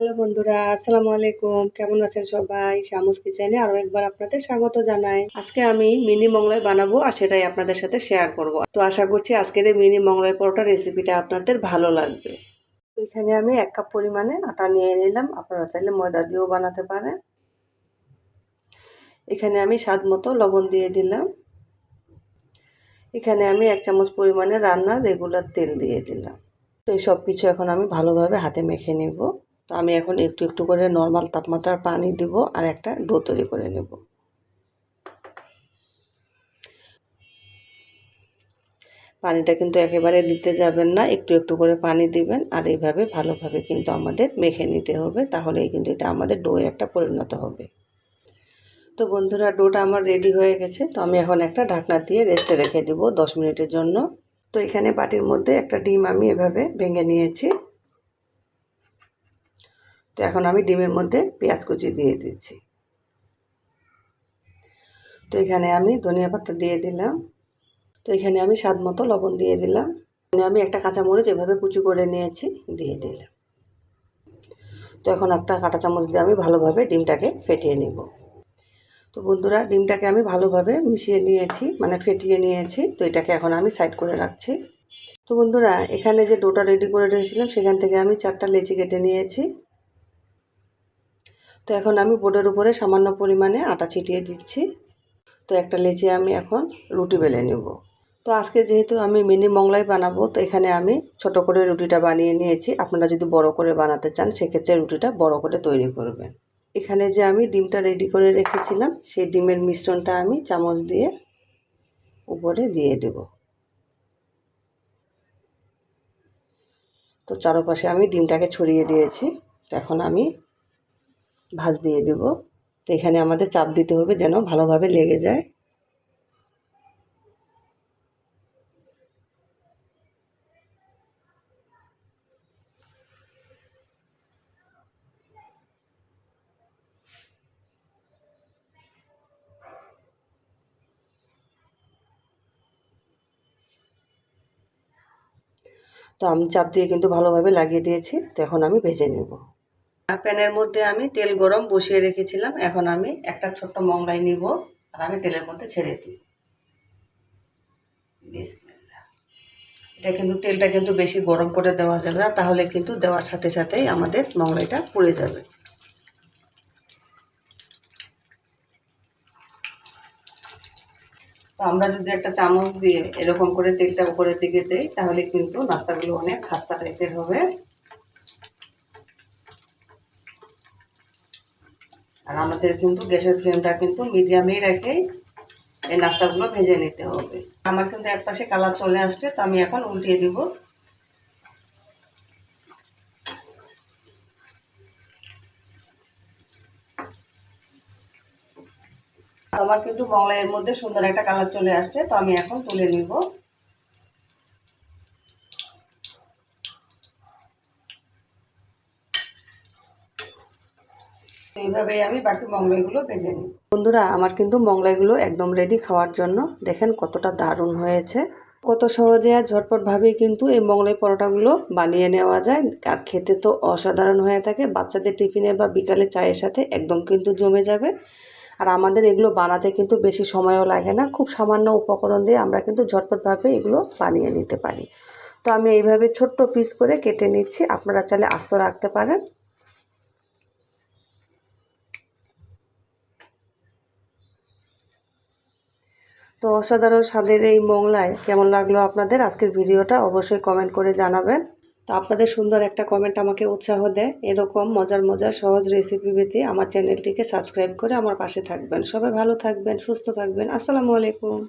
Hello বন্ধুরা, আসসালামু আলাইকুম। কেমন আছেন সবাই? শামুস কিচেনে আরও একবার আপনাদের স্বাগত জানাই। আজকে আমি মিনি মংলাই বানাবো আর সেটাই আপনাদের সাথে শেয়ার করব। তো আশা করছি আজকের এই মিনি মংলাই পরোটা রেসিপিটা আপনাদের ভালো লাগবে। এখানে আমি এক কাপ পরিমাণে আটা নিয়ে নিলাম। আপনারা চাইলে ময়দা দিয়েও বানাতে পারেন। এখানে আমি স্বাদ মতো লবণ দিয়ে দিলাম। এখানে আমি এক চামচ পরিমাণে রান্নার রেগুলার তেল দিয়ে দিলাম। তো এই সব কিছু এখন আমি ভালোভাবে হাতে মেখে নেব। তো আমি এখন একটু একটু করে নর্মাল তাপমাত্রার পানি দিব আর একটা ডো তৈরি করে নেব। পানিটা কিন্তু একেবারে দিতে যাবেন না, একটু একটু করে পানি দিবেন আর এইভাবে ভালোভাবে কিন্তু আমাদের মেখে নিতে হবে, তাহলেই কিন্তু এটা আমাদের ডোয়ে একটা পরিণত হবে। তো বন্ধুরা ডোটা আমার রেডি হয়ে গেছে, তো আমি এখন একটা ঢাকনা দিয়ে রেস্টে রেখে দেবো দশ মিনিটের জন্য। তো এখানে বাটির মধ্যে একটা ডিম আমি এভাবে ভেঙে নিয়েছি। তো এখন আমি ডিমের মধ্যে পেঁয়াজ কুচি দিয়ে দিচ্ছি। তো এখানে আমি ধনিয়া পাতা দিয়ে দিলাম। তো এখানে আমি স্বাদ মতো লবণ দিয়ে দিলাম। আমি একটা কাঁচামরিচ এভাবে কুচি করে নিয়েছি, দিয়ে দিলাম। তো এখন একটা কাঁটা চামচ দিয়ে আমি ভালোভাবে ডিমটাকে ফেটিয়ে নিব। তো বন্ধুরা, ডিমটাকে আমি ভালোভাবে মিশিয়ে নিয়েছি মানে ফেটিয়ে নিয়েছি, তো এটাকে এখন আমি সাইড করে রাখছি। তো বন্ধুরা, এখানে যে ডোটা রেডি করে রেখেছিলাম, সেখান থেকে আমি চারটা লেচি কেটে নিয়েছি। তো এখন আমি বোর্ডের উপরে সামান্য পরিমাণে আটা ছিটিয়ে দিচ্ছি। তো একটা লেচি আমি এখন রুটি বেলে নেব। তো আজকে যেহেতু আমি মিনি মংলাই বানাবো, তো এখানে আমি ছোট করে রুটিটা বানিয়ে নিয়েছি। আপনারা যদি বড় করে বানাতে চান, সেক্ষেত্রে রুটিটা বড় করে তৈরি করবেন। এখানে যে আমি ডিমটা রেডি করে রেখেছিলাম, সেই ডিমের মিশ্রণটা আমি চামচ দিয়ে উপরে দিয়ে দেব। তো চারপাশে আমি ডিমটাকে ছড়িয়ে দিয়েছি। এখন আমি ভাজ দিয়ে দেব। তো এখানে আমাদের চাপ দিতে হবে যেন ভালোভাবে লেগে যায়। তো আমি চাপ দিয়ে কিন্তু ভালোভাবে লাগিয়ে দিয়েছি। তো এখন আমি ভেজে নেব। প্যানের মধ্যে আমি তেল গরম বসিয়ে রেখেছিলাম। এখন আমি একটা ছোট্ট মংলাই নিব আর আমি তেলের মধ্যে ছেড়ে দিই। এটা কিন্তু তেলটা কিন্তু বেশি গরম করে দেওয়া যাবে না, তাহলে কিন্তু দেওয়ার সাথে সাথেই আমাদের মংলাইটা পুড়ে যাবে। তো আমরা যদি একটা চামচ দিয়ে এরকম করে তেলটা উপরের দিকে দিই, তাহলে কিন্তু নাস্তাগুলো অনেক খাস্তা টাইপের হবে। আর আমাদের কিন্তু গ্যাসের ফ্লেমটা কিন্তু মিডিয়ামেই রেখেই এই নাস্তাগুলো ভেজে নিতে হবে। আমার কিন্তু এক পাশে কালার চলে আসছে, তো আমি এখন উল্টিয়ে দিব। আমার কিন্তু মংলাইয়ের মধ্যে সুন্দর একটা কালার চলে আসছে, তো আমি এখন তুলে নিব। এইভাবেই আমি বাকি মংলাইগুলো ভেজে নিই। বন্ধুরা, আমার কিন্তু মংলাইগুলো একদম রেডি খাওয়ার জন্য। দেখেন কতটা দারুণ হয়েছে। কত সহজে আর ঝটপটভাবেই কিন্তু এই মংলাই পরোটাগুলো বানিয়ে নেওয়া যায়। আর খেতে তো অসাধারণ হয়ে থাকে। বাচ্চাদের টিফিনে বা বিকালে চায়ের সাথে একদম কিন্তু জমে যাবে। আর আমাদের এগুলো বানাতে কিন্তু বেশি সময়ও লাগে না। খুব সামান্য উপকরণ দিয়ে আমরা কিন্তু ঝটপটভাবে এগুলো বানিয়ে নিতে পারি। তো আমি এইভাবে ছোট্ট পিস করে কেটে নিচ্ছি। আপনারা চাইলে আস্ত রাখতে পারেন। তো অসাধারণ স্বাদের এই মংলায় কেমন লাগল আপনাদের? আজকের ভিডিওটা অবশ্যই কমেন্ট করে জানাবেন। তো আপনাদের সুন্দর একটা কমেন্ট আমাকে উৎসাহ দেয়। এরকম মজার মজার সহজ রেসিপি পেতে আমার চ্যানেলটিকে সাবস্ক্রাইব করে আমার পাশে থাকবেন। সবাই ভালো থাকবেন, সুস্থ থাকবেন। আসসালামু আলাইকুম।